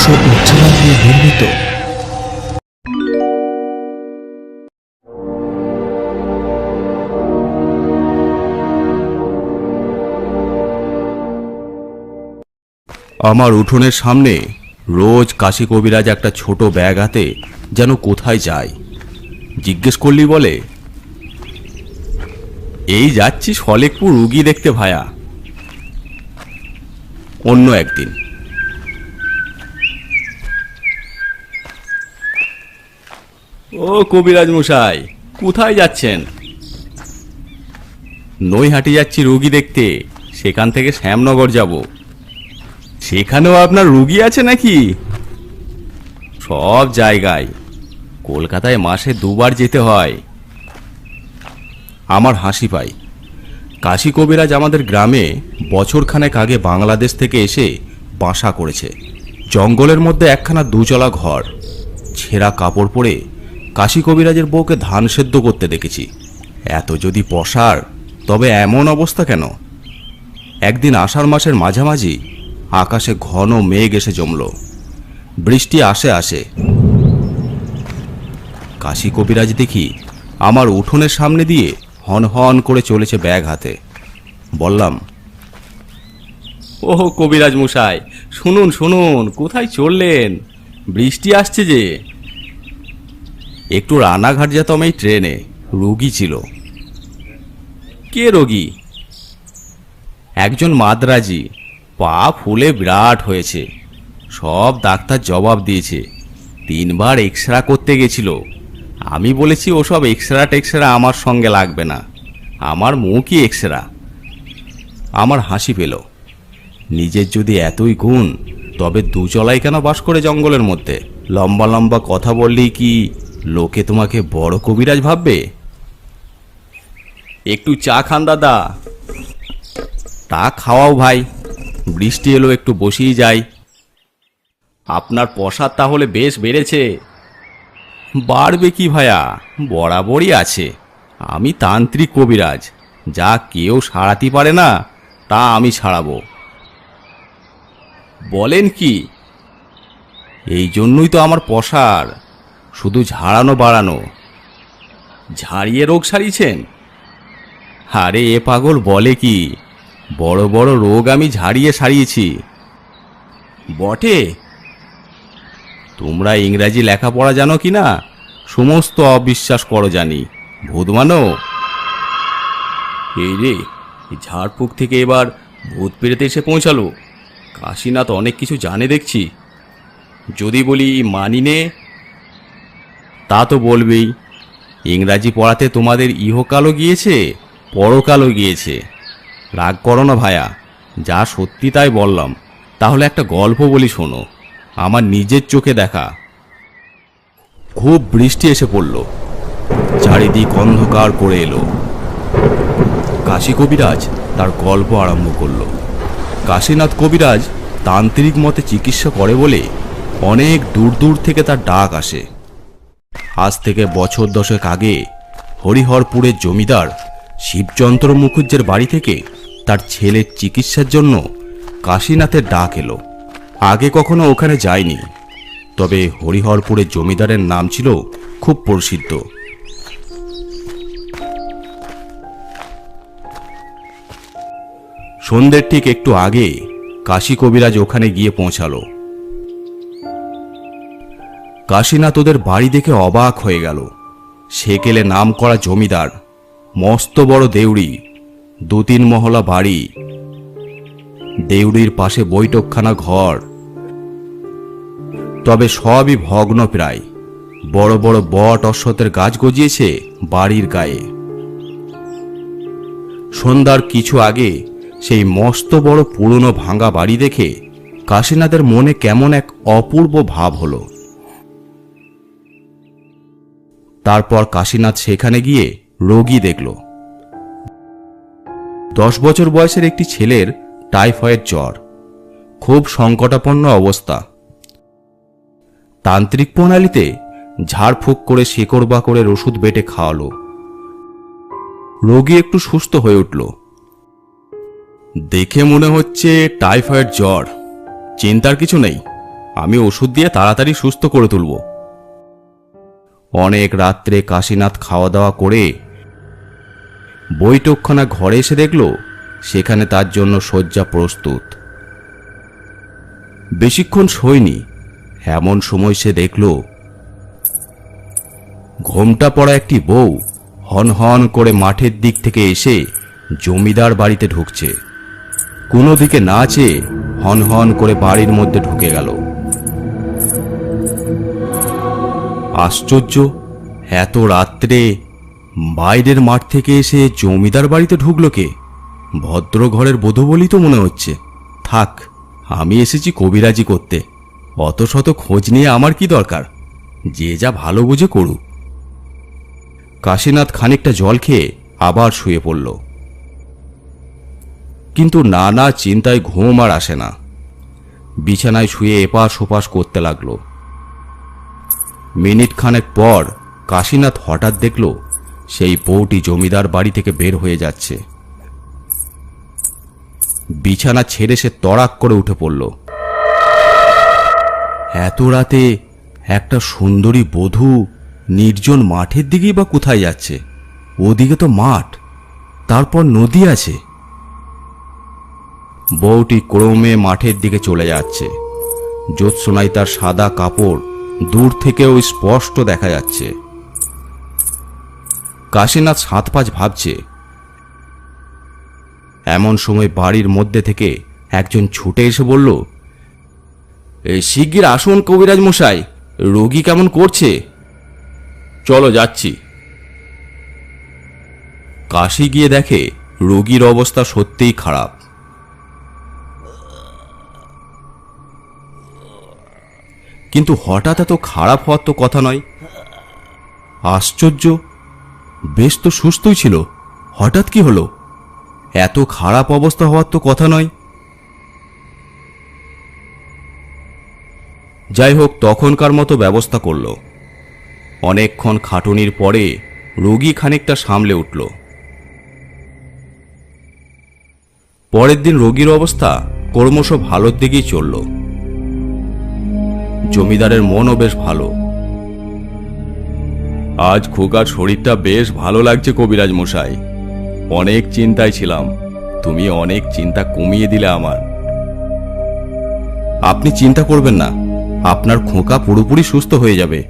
নির্মিত। আমার উঠোনের সামনে রোজ কাশি কবিরাজ একটা ছোট ব্যাগ হাতে যেন কোথায় যায়। জিজ্ঞেস করলি বলে, এই যাচ্ছি সলেকপুর রুগী দেখতে ভায়া? অন্য একদিন। ও কবিরাজ মশাই, কোথায় যাচ্ছেন? নৈহাটি যাচ্ছি রুগী দেখতে, সেখান থেকে শ্যামনগর যাব। সেখানেও আপনার রুগী আছে নাকি? সব জায়গায়, কলকাতায় মাসে দুবার যেতে হয়। আমার হাসি পাই। কাশী কবিরাজ আমাদের গ্রামে বছরখানেক আগে বাংলাদেশ থেকে এসে বাসা করেছে। জঙ্গলের মধ্যে একখানা দুচলা ঘর, ছেঁড়া কাপড় পরে কাশী কবিরাজের বউকে ধান সেদ্ধ করতে দেখেছি। এত যদি পশার, তবে এমন অবস্থা কেন? একদিন আষাঢ় মাসের মাঝামাঝি আকাশে ঘন মেঘ এসে জমল। বৃষ্টি আসে আসে। কাশী কবিরাজ দেখি আমার উঠোনের সামনে দিয়ে হন হন করে চলেছে ব্যাগ হাতে। বললাম, ওহ কবিরাজ মশাই, শুনুন শুনুন, কোথায় চললেন? বৃষ্টি আসছে যে। একটু রানাঘাট যেতাম এই ট্রেনে। রুগী ছিল। কে রোগী? একজন মাদ্রাজি। পা ফুলে বিরাট হয়েছে। সব ডাক্তার জবাব দিয়েছে, তিনবার এক্স এক্সরা করতে গেছিল। আমি বলেছি, ওসব এক্সরা টেক্সরা আমার সঙ্গে লাগবে না। আমার মুখই এক্সরা। আমার হাসি পেল। নিজের যদি এতই গুণ, তবে দুচলাই কেন বাস করে জঙ্গলের মধ্যে? লম্বা লম্বা কথা বললেই কি লোকে তোমাকে বড় কবিরাজ ভাববে। একটু চা খান, দাদা। তা খাওয়াও ভাই, বৃষ্টি এলো, একটু বসেই যাই। আপনার প্রসাদ তাহলে বেশ বেড়েছে। বাড়বে কি ভায়া? বরাবরই আছে। আমি তান্ত্রিক কবিরাজ, যা কেউ সারাতে পারে না, তা আমি ছাড়াবো বলেন কি? এই জন্যই তো আমার পসার শুধু ঝাড়ানো বাড়ানো। ঝাড়িয়ে রোগ সারিয়েছেন? আরে এ পাগল বলে কি? বড় বড় রোগ আমি ঝাড়িয়ে সারিয়েছি। বটে? তোমরা ইংরাজি লেখাপড়া জানো কি না? সমস্ত অবিশ্বাস করো জানি। ভূত মানো? এই রে ঝাড়ফুঁক থেকে এবার ভূত পেরেতে এসে পৌঁছালো। কাশীনাথ অনেক কিছু জানে দেখছি। যদি বলি মানি নে তা তো বলবেই। ইংরাজি পড়াতে তোমাদের ইহকালও গিয়েছে, পরকালও গিয়েছে। রাগ করো না ভায়া, যা সত্যি তাই বললাম। তাহলে একটা গল্প বলি শোনো, আমার নিজের চোখে দেখা। খুব বৃষ্টি এসে পড়ল। চারিদিক অন্ধকার করে এলো। কাশী কবিরাজ তার গল্প আরম্ভ করল। কাশীনাথ কবিরাজ তান্ত্রিক মতে চিকিৎসা করে বলে অনেক দূর দূর থেকে তার ডাক আসে। আজ থেকে বছর দশেক আগে হরিহরপুরের জমিদার শিবচন্দ্র মুখুজ্জের বাড়ি থেকে তার ছেলের চিকিৎসার জন্য কাশীনাথের ডাক এলো। আগে কখনো ওখানে যায়নি। তবে হরিহরপুরের জমিদারের নাম ছিল খুব প্রসিদ্ধ। সন্ধ্যের ঠিক একটু আগে কাশী কবিরাজ ওখানে গিয়ে পৌঁছালো। কাশীনাথ ওদের বাড়ি দেখে অবাক হয়ে গেল। সেকেলে নাম করা জমিদার, মস্ত বড় দেউড়ি, দু তিন মহলা বাড়ি, দেউড়ির পাশে বৈঠকখানা ঘর। তবে সবই ভগ্ন প্রায়। বড় বড় বট অশ্বতের গাছ গজিয়েছে বাড়ির গায়ে। সন্ধ্যার কিছু আগে সেই মস্ত বড় পুরনো ভাঙা বাড়ি দেখে কাশীনাথের মনে কেমন এক অপূর্ব ভাব হলো। তারপর কাশীনাথ সেখানে গিয়ে রোগী দেখল। দশ বছর বয়সের একটি ছেলের টাইফয়েড জ্বর। খুব সংকটাপন্ন অবস্থা। তান্ত্রিক প্রণালীতে ঝাড়ফুঁক করে শেকড় বাকড়ের ওষুধ বেটে খাওয়ালো। রোগী একটু সুস্থ হয়ে উঠল। দেখে মনে হচ্ছে টাইফয়েড জ্বর। চিন্তার কিছু নেই। আমি ওষুধ দিয়ে তাড়াতাড়ি সুস্থ করে তুলব। অনেক রাত্রে কাশীনাথ খাওয়া দাওয়া করে বৈঠকখানা ঘরে এসে দেখল সেখানে তার জন্য শয্যা প্রস্তুত। বেশিক্ষণ শোয়নি। এমন সময় সে দেখল, ঘোমটা পড়া একটি বউ হন হন করে মাঠের দিক থেকে এসে জমিদার বাড়িতে ঢুকছে। কোনো দিকে না চেয়ে হন হন করে বাড়ির মধ্যে ঢুকে গেল। আশ্চর্য, এত রাত্রে বাইরের মাঠ থেকে এসে জমিদার বাড়িতে ঢুকলো কে? ভদ্র ঘরের বধূ বলেই তো মনে হচ্ছে। থাক, আমি এসেছি কবিরাজি করতে। অত শত খোঁজ নিয়ে আমার কি দরকার? যে যা ভালো বুঝে করুক। কাশীনাথ খানিকটা জল খেয়ে আবার শুয়ে পড়ল। কিন্তু নানা চিন্তায় ঘুম আর আসে না। বিছানায় শুয়ে এপাশ ওপাশ করতে লাগল। মিনিট খানেক পর কাশীনাথ হঠাৎ দেখল সেই বউটি জমিদার বাড়ি থেকে বের হয়ে যাচ্ছে। বিছানা ছেড়ে সে তড়াক করে উঠে পড়ল। এত রাতে একটা সুন্দরী বধূ নির্জন মাঠের দিকেই বা কোথায় যাচ্ছে? ওদিকে তো মাঠ, তারপর নদী আছে। বউটি ক্রমে মাঠের দিকে চলে যাচ্ছে। জ্যোৎসনায় তার সাদা কাপড় দূর থেকেও স্পষ্ট দেখা যাচ্ছে। কাশীনাথ সাত পাঁচ ভাবছে, এমন সময় বাড়ির মধ্যে থেকে একজন ছুটে এসে বলল "এই শিগগির আসুন কবিরাজ মশাই, রোগী কেমন করছে? চলো, যাচ্ছি। কাশি গিয়ে দেখে রোগীর অবস্থা সত্যিই খারাপ। কিন্তু হঠাৎ এত খারাপ হওয়ার তো কথা নয়। আশ্চর্য, বেশ তো সুস্থই ছিল। হঠাৎ কি হলো? এত খারাপ অবস্থা হওয়ার তো কথা নয়। যাই হোক, তখনকার মতো ব্যবস্থা করল। অনেকক্ষণ খাটুনির পরে রোগী খানিকটা সামলে উঠল। পরের দিন রোগীর অবস্থা ক্রমশ ভালোর দিকেই চলল। জমিদারের মনও বেশ ভালো। আজ খোকার শরীরটা বেশ ভালো লাগছে কবিরাজ মশাই। অনেক চিন্তায় ছিলাম। তুমি অনেক চিন্তা কমিয়ে দিলে আমার। আপনি চিন্তা করবেন না। আপনার খোকা পুরোপুরি সুস্থ হয়ে যাবে।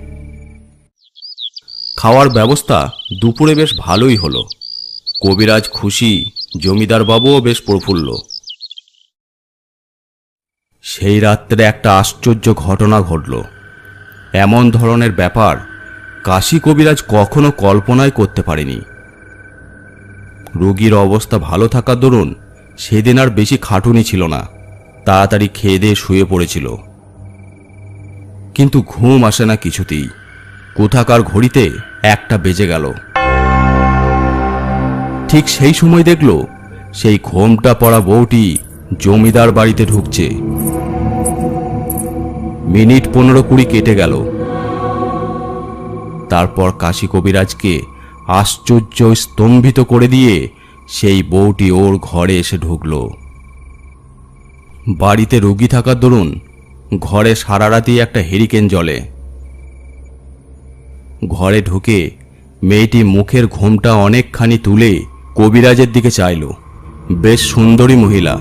খাওয়ার ব্যবস্থা দুপুরে বেশ ভালোই হলো। কবিরাজ খুশি জমিদার বাবুও বেশ প্রফুল্ল। সেই রাত্রে একটা আশ্চর্য ঘটনা ঘটল। এমন ধরনের ব্যাপার কাশী কবিরাজ কখনো কল্পনাই করতে পারেনি। রোগীর অবস্থা ভালো থাকার দরুন সেদিন আর বেশি খাটুনি ছিল না, তাড়াতাড়ি খেয়ে দিয়ে শুয়ে পড়েছিল। কিন্তু ঘুম আসে না কিছুতেই, কোথাকার ঘড়িতে একটা বেজে গেল। ঠিক সেই সময় দেখল সেই ঘোমটা পড়া বউটি জমিদার বাড়িতে ঢুকছে। মিনিট পনেরো কুড়ি কেটে গেল। তারপর কাশী কবিরাজকে আশ্চর্য স্তম্ভিত করে দিয়ে সেই বউটি ওর ঘরে এসে ঢুকল। বাড়িতে রুগী থাকার দরুন ঘরে সারা রাতেই একটা হেরিকেন জলে ঘরে ঢুকে মেয়েটি মুখের ঘোমটা অনেকখানি তুলে কবিরাজের দিকে চাইল। বেশ সুন্দরী মহিলা।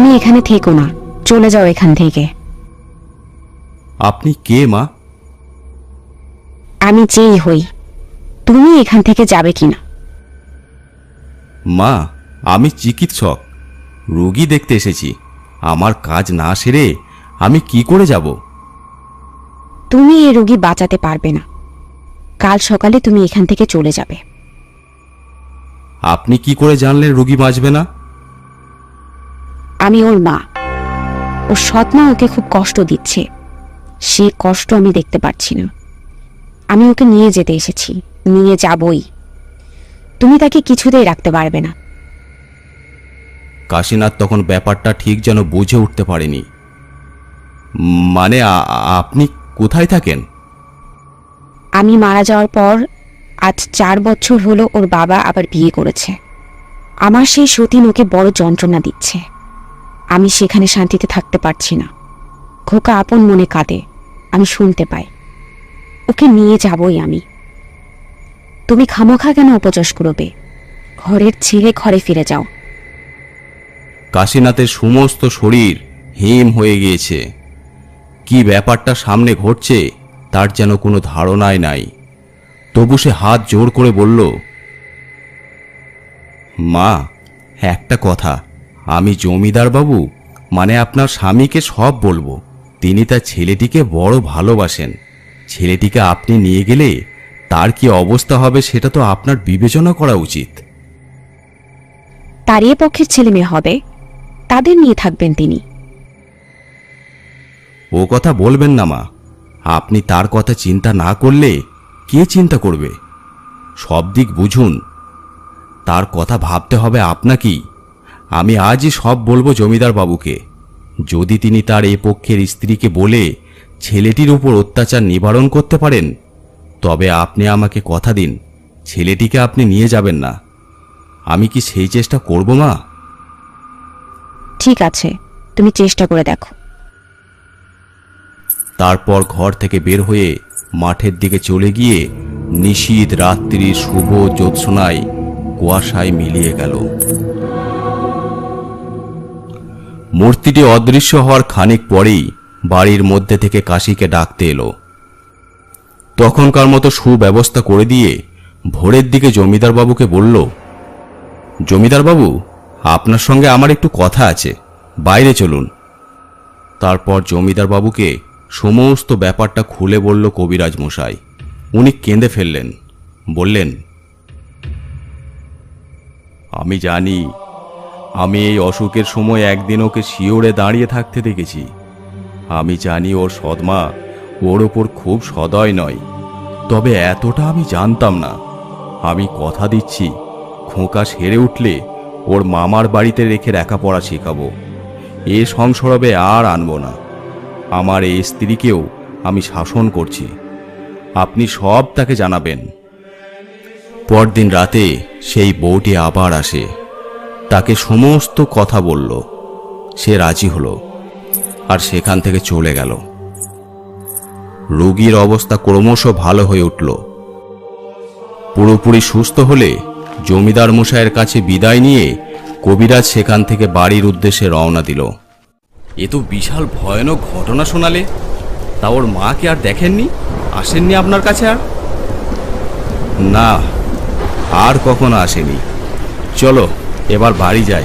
তুমি এখানে থেকো না। চলে যাও এখান থেকে। আপনি কে মা? আমি যেই হই। তুমি এখান থেকে যাবে কিনা? মা আমি চিকিৎসক। রোগী দেখতে এসেছি। আমার কাজ না সেরে আমি কি করে যাব? তুমি এই রোগী বাঁচাতে পারবে না। কাল সকালে তুমি এখান থেকে চলে যাবে। আপনি কি করে জানলেন রোগী বাঁচবে না? আমি ওর মা। ওর সৎ মা ওকে খুব কষ্ট দিচ্ছে। সে কষ্ট আমি দেখতে পাচ্ছি না। আমি ওকে নিয়ে যেতে এসেছি। নিয়ে যাবই। তুমি তাকে কিছুতেই রাখতে পারবে না। কাশীনাথ তখন ব্যাপারটা ঠিক যেন বুঝে উঠতে পারেনি। মানে আপনি কোথায় থাকেন? আমি মারা যাওয়ার পর আজ চার বছর হলো ওর বাবা আবার বিয়ে করেছে। আমার সেই সতীন ওকে বড় যন্ত্রণা দিচ্ছে। আমি সেখানে শান্তিতে থাকতে পারছি না। খোকা আপন মনে কাঁদে। আমি শুনতে পাই। ওকে নিয়ে যাবই আমি। তুমি খামোখা কেন অপচস করবে? ঘরের ছেলে ঘরে ফিরে যাও। কাশীনাথের সমস্ত শরীর হিম হয়ে গিয়েছে। কি ব্যাপারটা সামনে ঘটছে, তার যেন কোনো ধারণাই নাই। তবু সে হাত জোর করে বলল, মা, একটা কথা। আমি জমিদার বাবু মানে আপনার স্বামীকে সব বলব। তিনি তার ছেলেটিকে বড় ভালোবাসেন। ছেলেটিকে আপনি নিয়ে গেলে তার কি অবস্থা হবে সেটা তো আপনার বিবেচনা করা উচিত। তারই পক্ষের ছেলে মেয়ে হবে তাদের নিয়ে থাকবেন তিনি। ও কথা বলবেন না মা। আপনি তার কথা চিন্তা না করলে কে চিন্তা করবে? সব দিক বুঝুন। তার কথা ভাবতে হবে আপনাকেই। আমি আজই সব বলব জমিদার বাবুকে। যদি তিনি তার এ পক্ষের স্ত্রীকে বলে ছেলেটির উপর অত্যাচার নিবারণ করতে পারেন তবে আপনি আমাকে কথা দিন ছেলেটিকে আপনি নিয়ে যাবেন না। আমি কি সেই চেষ্টা করব মা? ঠিক আছে তুমি চেষ্টা করে দেখো। তারপর ঘর থেকে বের হয়ে মাঠের দিকে চলে গিয়ে নিশীত রাত্রির শুভ জ্যোৎস্নায় কুয়াশায় মিলিয়ে গেল। মূর্তিটি অদৃশ্য হওয়ার খানিক পরেই বাড়ির মধ্যে থেকে কাশিকে ডাকতে এলো। তখনকার মতো সুব্যবস্থা করে দিয়ে ভোরের দিকে জমিদার বাবুকে বলল জমিদার বাবু আপনার সঙ্গে আমার একটু কথা আছে, বাইরে চলুন। তারপর জমিদার বাবুকে সমস্ত ব্যাপারটা খুলে বলল কবিরাজ মশাই। উনি কেঁদে ফেললেন, বললেন, আমি জানি আমি এই অসুখের সময় একদিন ওকে শিওরে দাঁড়িয়ে থাকতে দেখেছি। আমি জানি ওর সদমা ওর ওপর খুব সদয় নয়। তবে এতটা আমি জানতাম না। আমি কথা দিচ্ছি, খোঁকা সেরে উঠলে ওর মামার বাড়িতে রেখে লেখাপড়া শেখাবো। এ সংসরবে আর আনব না। আমার এই স্ত্রীকেও আমি শাসন করছি। আপনি সব তাকে জানাবেন। পরদিন রাতে সেই বউটি আবার আসে। তাকে সমস্ত কথা বলল। সে রাজি হলো আর সেখান থেকে চলে গেল। রোগীর অবস্থা ক্রমশ ভালো হয়ে উঠল। পুরোপুরি সুস্থ হলে জমিদার মশাইয়ের কাছে বিদায় নিয়ে কবিরাজ সেখান থেকে বাড়ির উদ্দেশ্যে রওনা দিল। এ তো বিশাল ভয়ানক ঘটনা শোনালে। তা ওর মাকে আর দেখেননি? আসেননি আপনার কাছে আর? না, আর কখনো আসেনি। চলো এবার বাড়ি যাই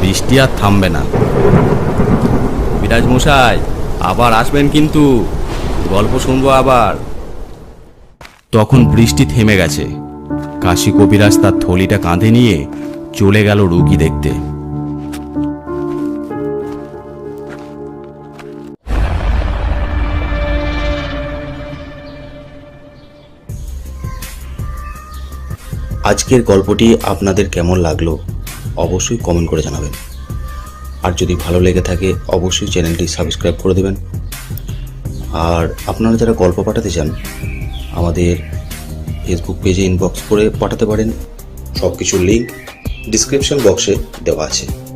বৃষ্টি আর থামবে না। বিরাজ মশাই, আবার আসবেন কিন্তু। গল্প শুনব আবার। তখন বৃষ্টি থেমে গেছে। কাশী কবিরাজ তার থলিটা কাঁধে নিয়ে চলে গেল রুগী দেখতে। আজকের গল্পটি আপনাদের কেমন লাগল? অবশ্যই কমেন্ট করে জানাবেন। আর যদি ভালো লেগে থাকে, অবশ্যই চ্যানেলটি সাবস্ক্রাইব করে দেবেন। আর আপনারা যারা গল্প পাঠাতে চান, আমাদের ফেসবুক পেজে ইনবক্স করে পাঠাতে পারেন। সব কিছুর লিঙ্ক ডিসক্রিপশন বক্সে দেওয়া আছে।